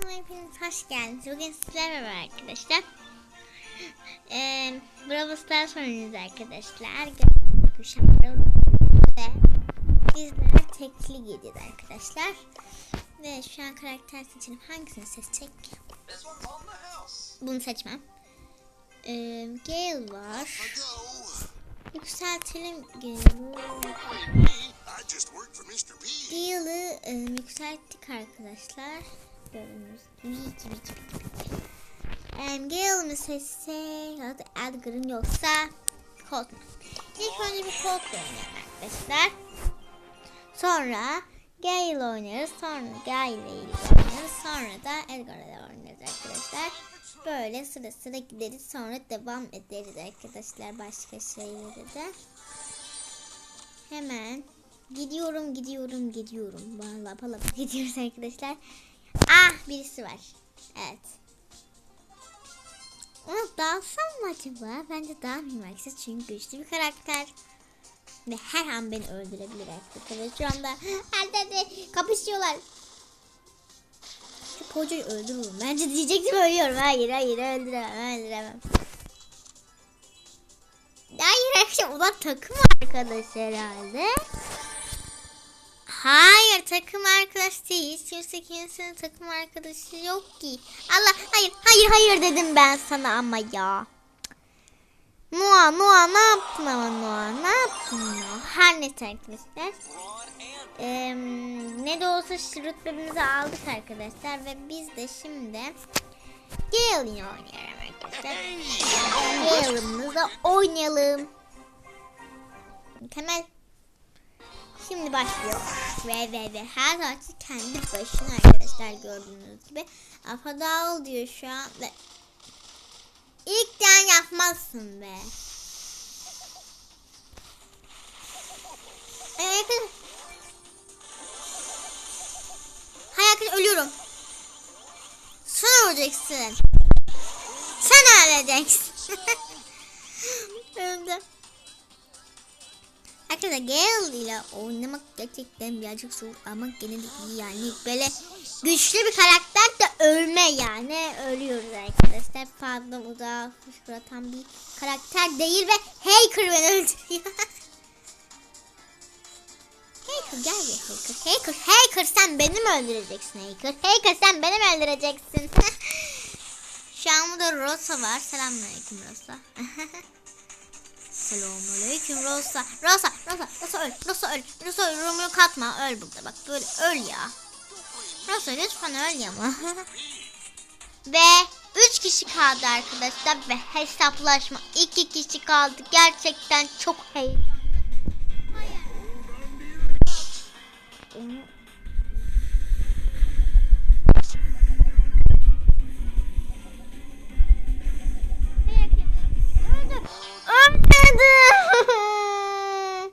kanalıma hepiniz hoş geldiniz. Bugün sizlerle beraber arkadaşlar. Eee Bravo Stars oynuyoruz arkadaşlar. Kuşakları ve bizler tekli gideceğiz arkadaşlar. Ve şu an karakter seçelim. Hangisini seçecek? Bunu seçmem. Eee Gale var. Yükseltelim Gale'ı. Gale'ı e, yükselttik arkadaşlar. Gibi. Um, Gale mi seçsek ya da Edgar'ın yoksa Colt? İlk önce bir Colt oynayalım arkadaşlar. Sonra Gale oynarız. Sonra Gale ile oynarız. Sonra da Edgar'la oynarız arkadaşlar. Böyle sıra sıra gideriz. Sonra devam ederiz arkadaşlar başka şeylere de. Hemen gidiyorum gidiyorum gidiyorum. Vallahi pala gidiyoruz arkadaşlar. Ah birisi var. Evet. Ona dalsam mı acaba? Bence dalmayayım arkadaşlar çünkü güçlü bir karakter. Ve her an beni öldürebilir arkadaşlar. Şu anda her de kapışıyorlar. Şu pocoyu öldürürüm. Bence diyecektim ölüyorum. Hayır hayır öldüremem öldüremem. Hayır arkadaşlar ulan takım arkadaş herhalde. Hayır takım arkadaş değil. Kimse kimsenin takım arkadaşı yok ki. Allah hayır hayır hayır dedim ben sana ama ya. Noa Noa ne yaptın ama Noa ne yaptın Noa? Her neyse arkadaşlar. Eee, ne de olsa rütbemizi aldık arkadaşlar ve biz de şimdi Gale'ı oynayalım arkadaşlar. Gale'ımızla oynayalım. Temel Şimdi başlıyor. Ve ve ve her saati kendi başına arkadaşlar gördüğünüz gibi. Afadal diyor şu an ve ilkten yapmazsın be. Evet. Arkadaşlar ölüyorum. Sen öleceksin. Sen öleceksin. Öldüm. Arkadaşlar Gale ile oynamak gerçekten birazcık zor ama gene iyi yani böyle güçlü bir karakter de ölme yani ölüyoruz arkadaşlar fazla uzağa fışkıratan bir karakter değil ve Hacker beni öldürüyor. Hacker gel bir Hacker. Hacker, Hacker sen beni mi öldüreceksin Hacker? Hacker sen beni mi öldüreceksin? Şu an burada Rosa var. Selamünaleyküm Rosa. Selamünaleyküm Rosa. Rosa, Rosa, Rosa öl. Rosa öl. Rosa öl. Romeo katma. Öl burada bak. Böyle öl ya. Rosa lütfen öl ya ama. ve 3 kişi kaldı arkadaşlar ve hesaplaşma 2 kişi kaldı. Gerçekten çok heyecanlı. Ölmedim.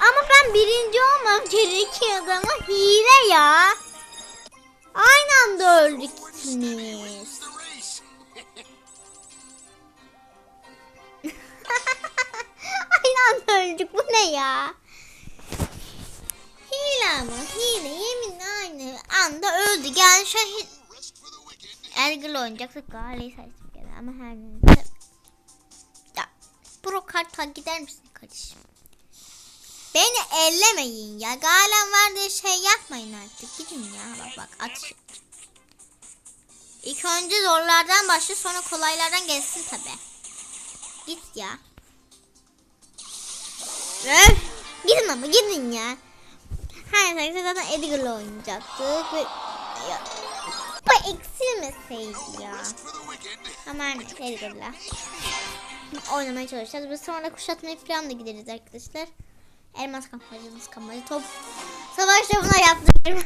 Ama ben birinci olmam gerekiyordu ama hile ya. Aynı anda öldük ikimiz. Aynı anda öldük bu ne ya? Hile ama hile yeminle aynı anda öldük. Yani wicked. Ergül seçtik gene ama her neyse. Pro karta gider misin kardeşim? Beni ellemeyin ya. Galem var diye şey yapmayın artık. Gidin ya. Bak bak at. İlk önce zorlardan başla sonra kolaylardan gelsin tabi. Git ya. Öf. Gidin ama gidin ya. Her neyse zaten Edgar'la oynayacaktık ve ya, bu eksilmeseydi ya. Hemen Edgar'la oynamaya çalışacağız. Biz sonra kuşatmaya falan da gideriz arkadaşlar. Elmas kampanyamız kampanya top. Savaş topuna yaptım.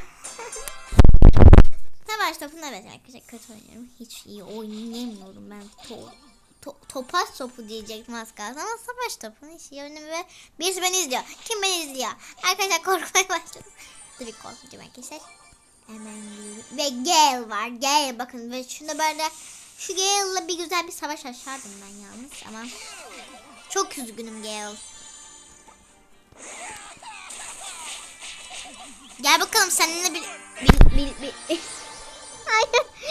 Savaş topuna evet arkadaşlar kötü oynuyorum. Hiç iyi oynayamıyorum ben. To to topaç topu diyecektim az kalsın ama savaş topunu hiç iyi oynamıyorum ve birisi beni izliyor. Kim beni izliyor? Arkadaşlar korkmaya başladım. Dur bir korkmayacağım arkadaşlar. Hemen. Ve Gale var. Gale bakın ve şunda böyle şu Gale'la bir güzel bir savaş açardım ben yalnız ama çok üzgünüm Gale. Gel bakalım seninle bir bir bir, bir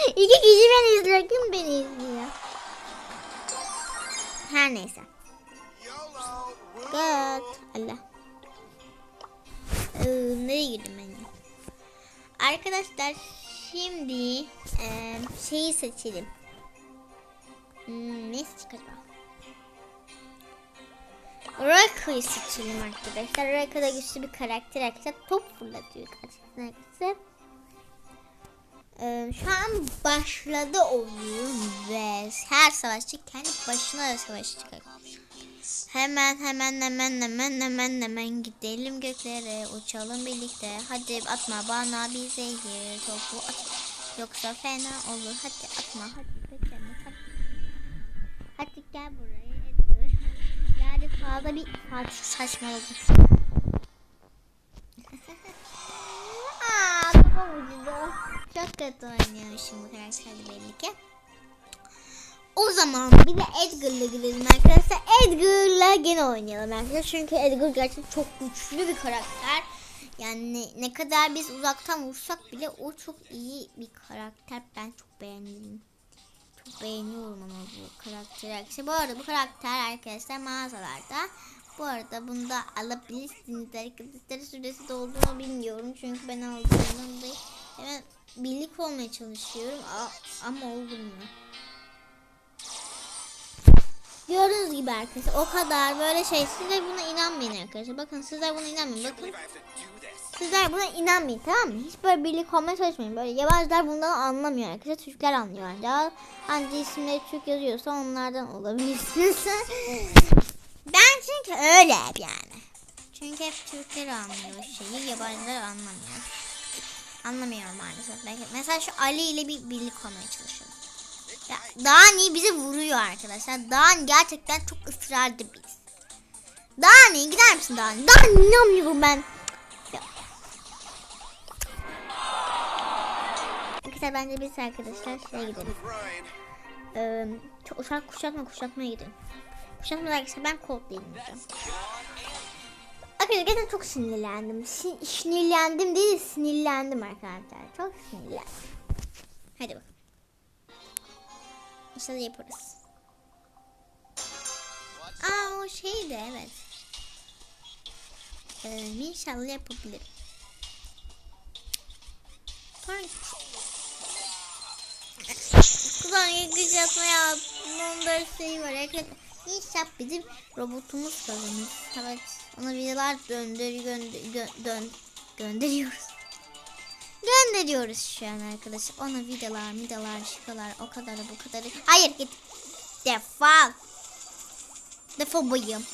İki kişi beni izliyor. Kim beni izliyor? Her neyse. Good. Allah. Ee, nereye girdim ben? Arkadaşlar şimdi e, şeyi seçelim. Hmm, ne seçecek acaba? Raka'yı seçelim arkadaşlar. Raka da güçlü bir karakter arkadaşlar. Top fırlatıyor gerçekten arkadaşlar. Ee, şu an başladı oyun ve her savaşçı kendi başına savaşacak. Hemen hemen hemen hemen hemen hemen gidelim göklere uçalım birlikte. Hadi atma bana bir zehir topu at. Yoksa fena olur. Hadi atma hadi kaçalım hadi. Hadi gel buraya. Yani fazla bir Fatih saçmaladım. Aa, kafam ucunda. Çok kötü oynuyormuşum bu karakterle belli ki. O zaman bir de Edgar'la gidelim arkadaşlar. Edgar'la gene oynayalım arkadaşlar. Çünkü Edgar gerçekten çok güçlü bir karakter. Yani ne kadar biz uzaktan vursak bile o çok iyi bir karakter. Ben çok beğendim. Beğeniyorum ama bu karakteri arkadaşlar. Bu arada bu karakter arkadaşlar mağazalarda. Bu arada bunu da alabilirsiniz arkadaşlar. Süresi dolduğunu bilmiyorum. Çünkü ben aldığımdan dolayı hemen birlik olmaya çalışıyorum. A- ama olmuyor. Gördüğünüz gibi arkadaşlar o kadar böyle şey sizler buna inanmayın arkadaşlar. Bakın sizler buna inanmayın. Bakın sizler buna inanmayın tamam mı? Hiç böyle birlik olmaya çalışmayın. Böyle yabancılar bundan anlamıyor arkadaşlar. Türkler anlıyor ancak. Anca isimleri Türk yazıyorsa onlardan olabilirsiniz. ben çünkü öyle yani. Çünkü hep Türkler anlıyor şeyi. Yabancılar anlamıyor. Anlamıyorum maalesef. Mesela şu Ali ile bir birlik olmaya çalışıyorum. Dani bizi vuruyor arkadaşlar. Dani gerçekten çok ısrarcı birisi. Dani gider misin Dani? Dani inanmıyorum ben. Arkadaşlar bence biz arkadaşlar şeye gidelim. Ee, uşak kuşatma kuşatmaya gidelim. Kuşatmada arkadaşlar ben Colt değilim. Arkadaşlar gerçekten çok sinirlendim. Sin- sinirlendim değil sinirlendim arkadaşlar. Çok sinirlendim. Hadi bakalım. İnşallah yaparız. Aa o şey de evet. Ee, inşallah yapabilirim. Tank. Kulağın ilginç yapmaya bunda şey var. Arkadaşlar İnşallah bizim robotumuz kazanır. Evet. Ona videolar döndür gönder gö- dön gönderiyoruz. Gönderiyoruz şu an arkadaşlar. Ona videolar, videolar, şakalar o kadarı bu kadarı. Hayır git. Defol. Defol bayım.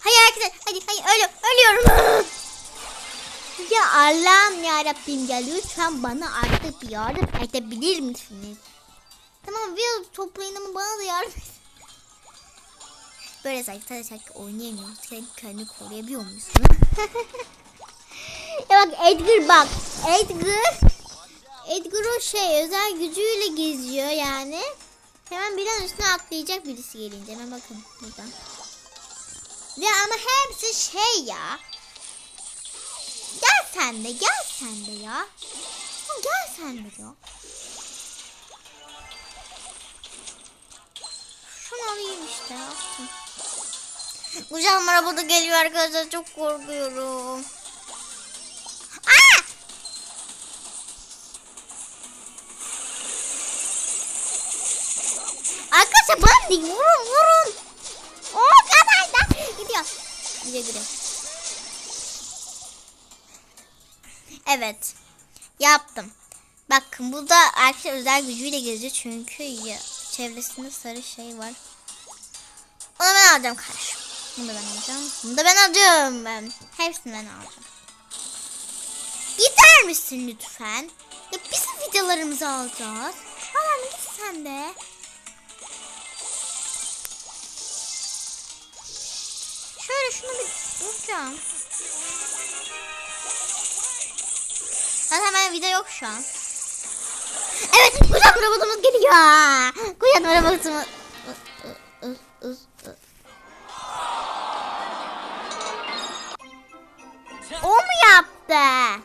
Hayır arkadaşlar. Hadi hayır ölüyorum. Ölüyorum. ya Allah'ım ya Rabbim ya lütfen bana artık bir yardım edebilir misiniz? Tamam video toplayın ama bana da yardım. Böyle zaten sanki oynayamıyoruz. Sen kendini koruyabiliyor musun? ya bak Edgar bak. Edgar. Edgar o şey özel gücüyle geziyor yani. Hemen birden üstüne atlayacak birisi gelince. Hemen bakın buradan. Ve ama hepsi şey ya. Sen de gel sen de ya. Gel sen de ya. Şunu alayım işte ya. Kucağıma arabada geliyor arkadaşlar çok korkuyorum. Aa! Arkadaşlar değil vurun vurun. O kadar da gidiyor. Gidiyor gidiyor. Evet. Yaptım. Bakın bu da arkadaşlar özel gücüyle geziyor çünkü ya, çevresinde sarı şey var. Onu ben alacağım kardeşim. Bunu da ben alacağım. Bunu da ben alacağım ben. Hepsini ben alacağım. Gider misin lütfen? Ya bizim videolarımızı alacağız. Hala git sen de. Şöyle şunu bir vuracağım. Zaten hemen video yok şu an. Evet, kucak robotumuz geliyor. Kucak robotumuz. O mu yaptı?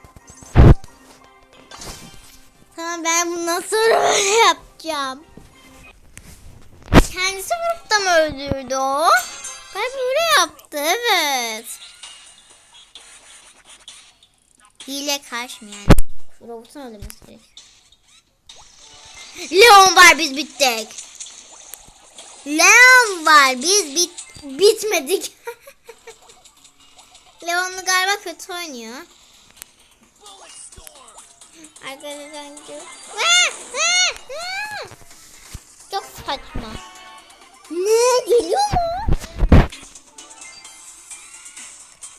Tamam ben bundan sonra böyle yapacağım. Kendisi vurup da mı öldürdü o? Ben böyle yaptı evet. Hile karşı yani? Robotun öldürmesi gerek. Leon var biz bittik. Leon var biz bit bitmedik. Leon'u galiba kötü oynuyor. Arkadaşlar gidiyor. Çok saçma. Ne geliyor mu?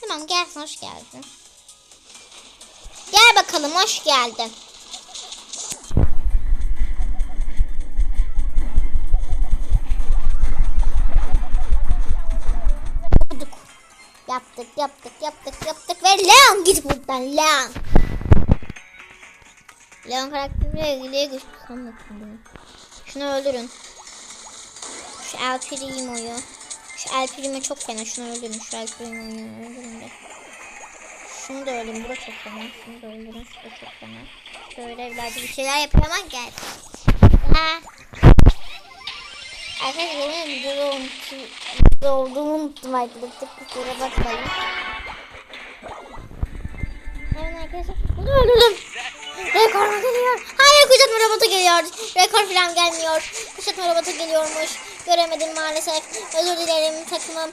Tamam gelsin hoş geldin. Gel bakalım hoş geldin. Yaptık. Yaptık, yaptık, yaptık, ve Leon git buradan Leon. Leon karakteriyle ilgili sanmadım. Şunu öldürün. Şu El Primo'yu. Şu El Primo çok fena. Şunu öldürün. Şu El Primo'yu öldürün de. Şunu da öldürün. Bu da çok fena. Şunu da öldürün. Şu da çok fena. Şöyle evladı bir şeyler yapıyor ama gel. Ha. Arkadaşlar benim videoda unuttum. Olduğumu unuttum arkadaşlar. Kusura bakmayın. Evet arkadaşlar. Bunu öldürdüm. Rekor mu geliyor? Hayır kuşatma robotu geliyor. Rekor falan gelmiyor. Kuşatma robotu geliyormuş. Göremedim maalesef. Özür dilerim takımım.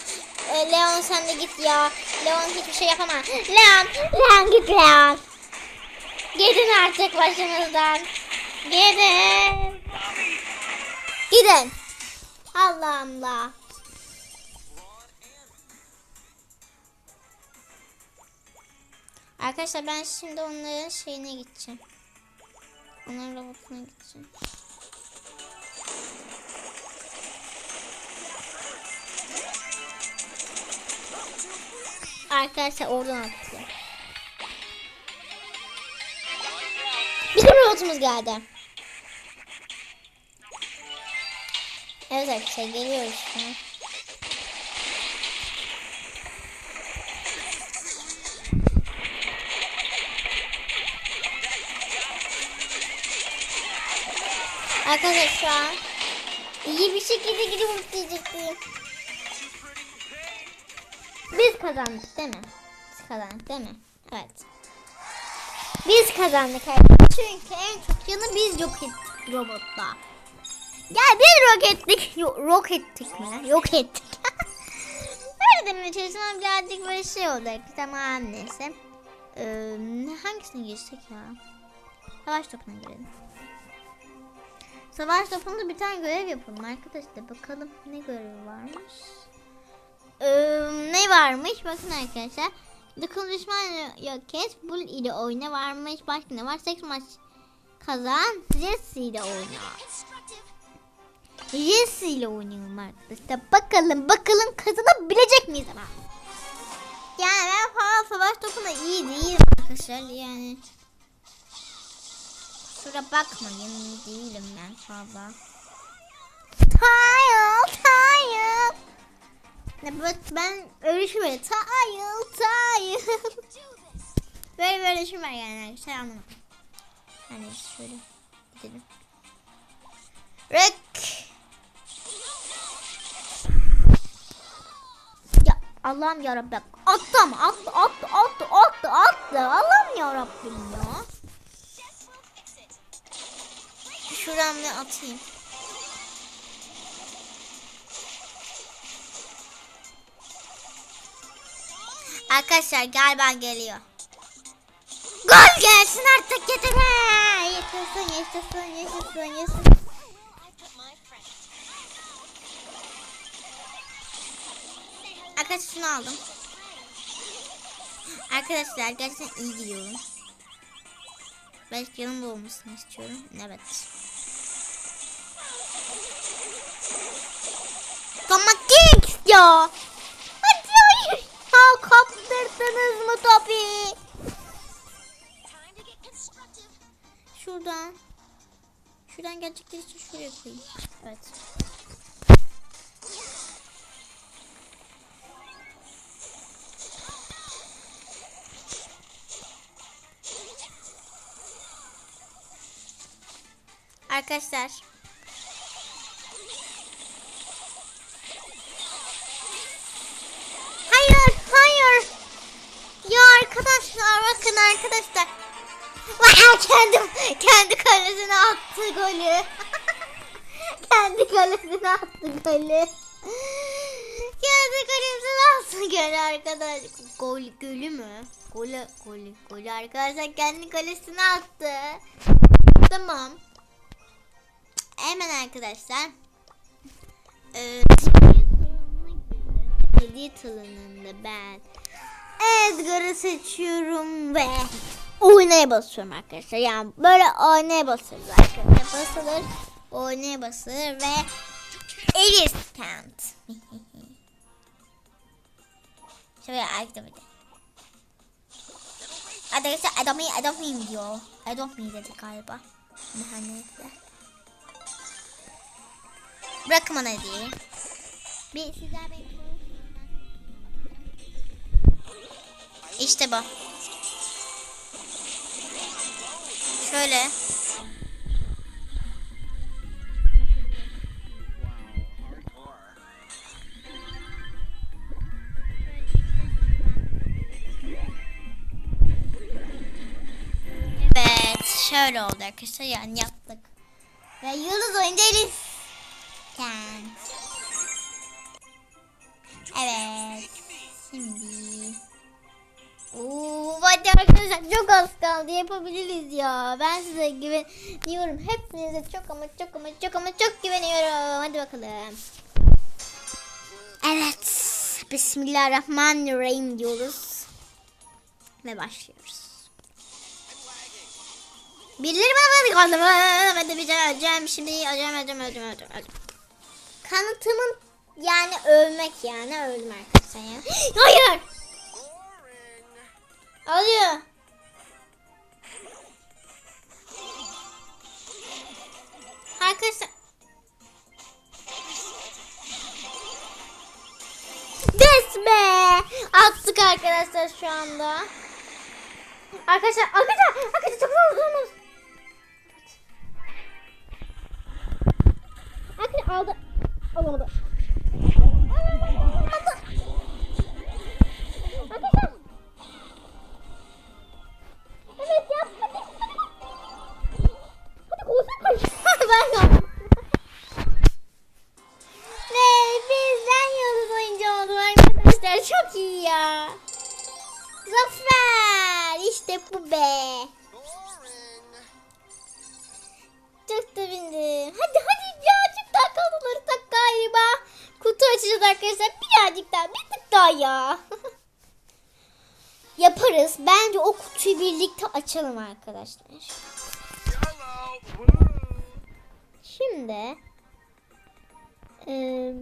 Ee, Leon sen de git ya. Leon hiçbir şey yapamaz. Leon, Leon git Leon. Gidin artık başımızdan. Gidin. Gidin. Allah Allah. Arkadaşlar ben şimdi onların şeyine gideceğim. Onların robotuna gideceğim. Arkadaşlar oradan atıyor. Bizim robotumuz geldi. Evet arkadaşlar geliyoruz şu Arkadaşlar şu an iyi bir şekilde gidip mutlayacaktım. Biz kazandık değil mi? Biz kazandık değil mi? Evet. Biz kazandık arkadaşlar. Çünkü en çok yanı biz yok ettik robotla. Gel biz yok ettik. Yok, yok ettik mi? Yok ettik. Demeye çalışsam birazcık böyle şey oldu. Tamam neyse. Ee, hangisine geçtik ya? Savaş topuna girelim. Savaş topunda bir tane görev yapalım arkadaşlar. Bakalım ne görevi varmış. Ee, ne varmış? Bakın arkadaşlar. Dıkıl düşman yok et. Bull ile oyna varmış. Başka ne var? Seks maç kazan. Jesse ile oyna. Jesse ile oynayalım arkadaşlar. Bakalım bakalım kazanabilecek miyiz ama. Yani ben falan savaş topunda iyi değilim arkadaşlar. Yani Kusura bakmayın değilim ben fazla. Tile, tile. Ne ben öyle şey böyle tile, tile. böyle böyle şey var yani arkadaşlar anlamadım. Hani şöyle gidelim. Rek. Ya Allah'ım yarabbim. Attı ama attı attı attı attı attı. Allah'ım yarabbim ya. Bir atayım. Arkadaşlar galiba geliyor. Gol gelsin artık yeter. Yaşasın yaşasın yaşasın yaşasın. Arkadaşlar şunu aldım. Arkadaşlar gerçekten iyi gidiyorum. Belki yanımda olmasını istiyorum. Evet. Ya. Hadi hayır. Ya kaptırdınız mı topi? Şuradan. Şuradan gelecekler için şuraya koyayım. Evet. Arkadaşlar. Hayır, hayır. Ya arkadaşlar bakın arkadaşlar. Vay, kendim kendi kalesine attı golü. kendi kalesine attı golü. kendi kalesine attı golü arkadaş. Gol golü mü? Golü golü golü arkadaşlar kendi kalesine attı. Tamam. Hemen arkadaşlar. Ee, hediye talonunda ben Edgar'ı seçiyorum ve oynaya basıyorum arkadaşlar. Yani böyle oynaya basıyoruz arkadaşlar. Basılır, oynaya basılır ve Elis Kent. Şöyle aktivite. Arkadaşlar I don't mean, I diyor. I dedi galiba. Mühendisler. Bırakın bana diye. Bir sizler bekliyorum. İşte bu. Şöyle. Evet, şöyle oldu arkadaşlar yani yaptık. Ve yıldız Elif. Kent. Evet. Şimdi. Oo, hadi arkadaşlar çok az kaldı yapabiliriz ya. Ben size güveniyorum. Hepinize çok ama çok ama çok ama çok güveniyorum. Hadi bakalım. Evet. Bismillahirrahmanirrahim diyoruz. Ve başlıyoruz. Birileri bana kaldı. Ben de bir şey öleceğim. Şimdi öleceğim, öleceğim, öleceğim, öleceğim. Kanıtımın yani ölmek yani öldüm arkadaşlar. Hayır. Alıyor. Arkadaşlar. Desme. Attık arkadaşlar şu anda. Arkadaşlar, arkadaşlar, arkadaşlar çok zorlanıyoruz. Arkadaşlar aldı. Alamadı. Ya. Zafer. İşte bu be. Çok sevindim. Hadi hadi birazcık daha kalmaları tak galiba. Kutu açacağız arkadaşlar. Birazcık daha bir tık daha ya. Yaparız. Bence o kutuyu birlikte açalım arkadaşlar. Şimdi eee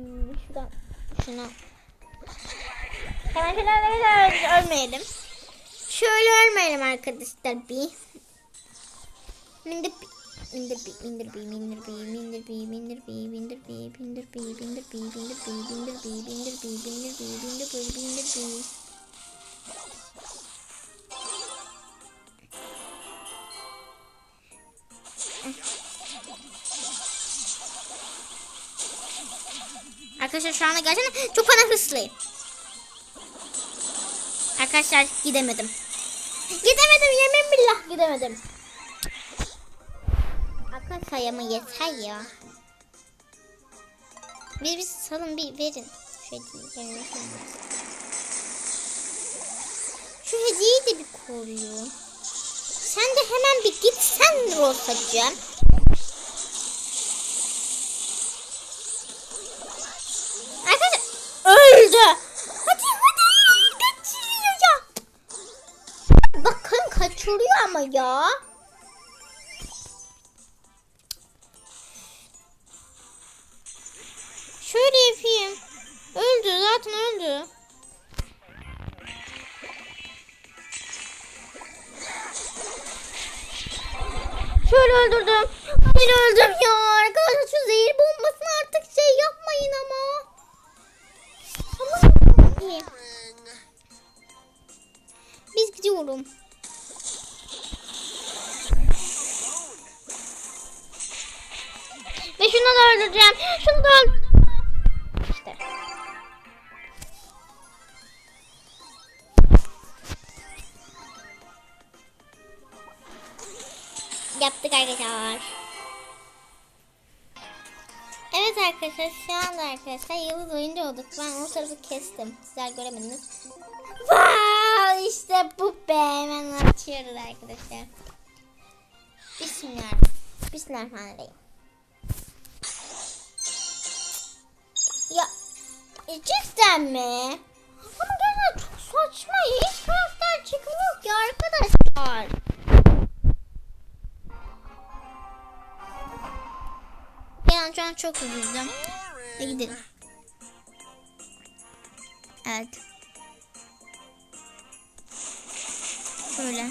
şuradan şuna hemen şöyle ölmeyelim. Şöyle ölmeyelim arkadaşlar bir. Mindir bi mindir bi mindir bi mindir bi mindir bi mindir bi mindir bi mindir bi mindir bi mindir bi mindir bi mindir bi mindir bi mindir bi mindir bi Arkadaşlar şu anda gerçekten çok fena hırslıyım. Arkadaşlar gidemedim. Gidemedim yemin billah gidemedim. Arkadaşlar ama yeter ya. Bir bir salın bir verin. Şu hediyeyi. Şu hediyeyi de bir koruyor. Sen de hemen bir git sen Rosacığım. Arkadaşlar öldü. Hadi hadi kaçırıyor ya. Bakın ya. Şöyle yapayım. Öldü zaten öldü. Şöyle öldürdüm. Hayır öldüm ya. Arkadaşlar şu zehir bombasını artık şey yapmayın ama. Tamam. Biz gidiyorum. Öldüreceğim. Şunu da öldüreceğim. İşte. Yaptık arkadaşlar. Evet arkadaşlar şu anda arkadaşlar yıldız oyuncu olduk. Ben o tarafı kestim. Sizler göremediniz. Wow işte bu be. Hemen açıyoruz arkadaşlar. Bismillah. Bismillahirrahmanirrahim. Cidden mi? Ama gerçekten çok saçma. ya. Hiç karakter çıkmıyor ki arkadaşlar. Ben şu an çok üzüldüm. Ve gidelim. Evet. Şöyle.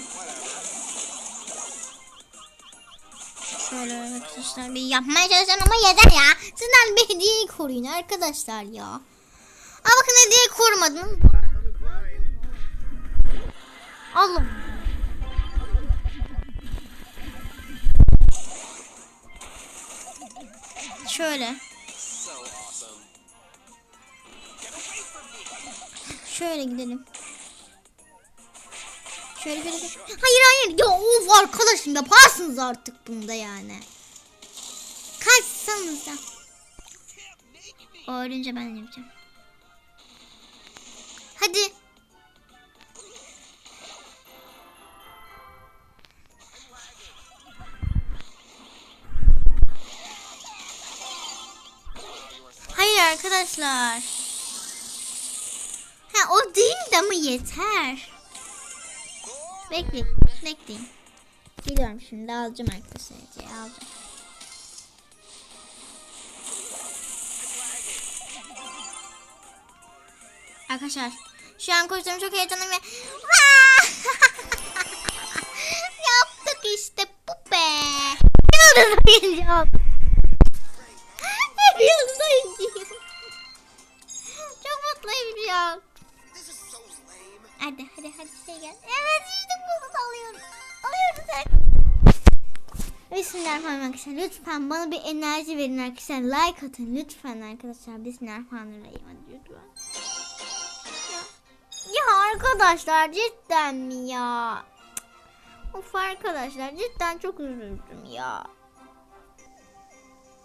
Şöyle arkadaşlar bir yapmaya çalışacağım ama yeter ya. Sizden bir hediyeyi koruyun arkadaşlar ya. Aa bakın hediyeyi korumadım. Allah. Şöyle. Şöyle gidelim. Şöyle şöyle. Hayır hayır. Ya of arkadaşım yaparsınız artık bunda yani. Kaçsanıza. O ölünce ben yapacağım. Hadi. Hayır arkadaşlar. Ha o değil de ama yeter. Bekleyin, bekleyin. Geliyorum şimdi alacağım arkadaşlar. Alacağım. Arkadaşlar şu an koştuğum çok heyecanlıyım ve yaptık işte bu be. Yıldız oyuncuyum. Yıldız oyuncuyum. Çok mutluyum şu an. Hadi hadi hadi şey gel. Evet işte bunu alıyoruz. Alıyoruz sen. Bismillahirrahmanirrahim arkadaşlar. Lütfen bana bir enerji verin arkadaşlar. Like atın lütfen arkadaşlar. Bismillahirrahmanirrahim. Arkadaşlar cidden mi ya? Of arkadaşlar cidden çok üzüldüm ya.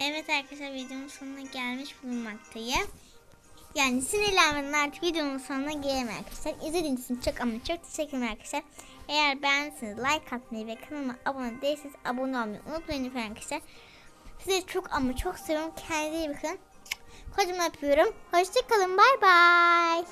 Evet arkadaşlar videonun sonuna gelmiş bulunmaktayım. Yani sinirlenmenin artık videonun sonuna gelelim arkadaşlar. İzlediğiniz için çok ama çok teşekkür ederim arkadaşlar. Eğer beğendiyseniz like atmayı ve kanalıma abone değilseniz abone olmayı unutmayın lütfen arkadaşlar. Sizi çok ama çok seviyorum. Kendinize iyi bakın. Kocaman öpüyorum. Hoşçakalın. Bay bay.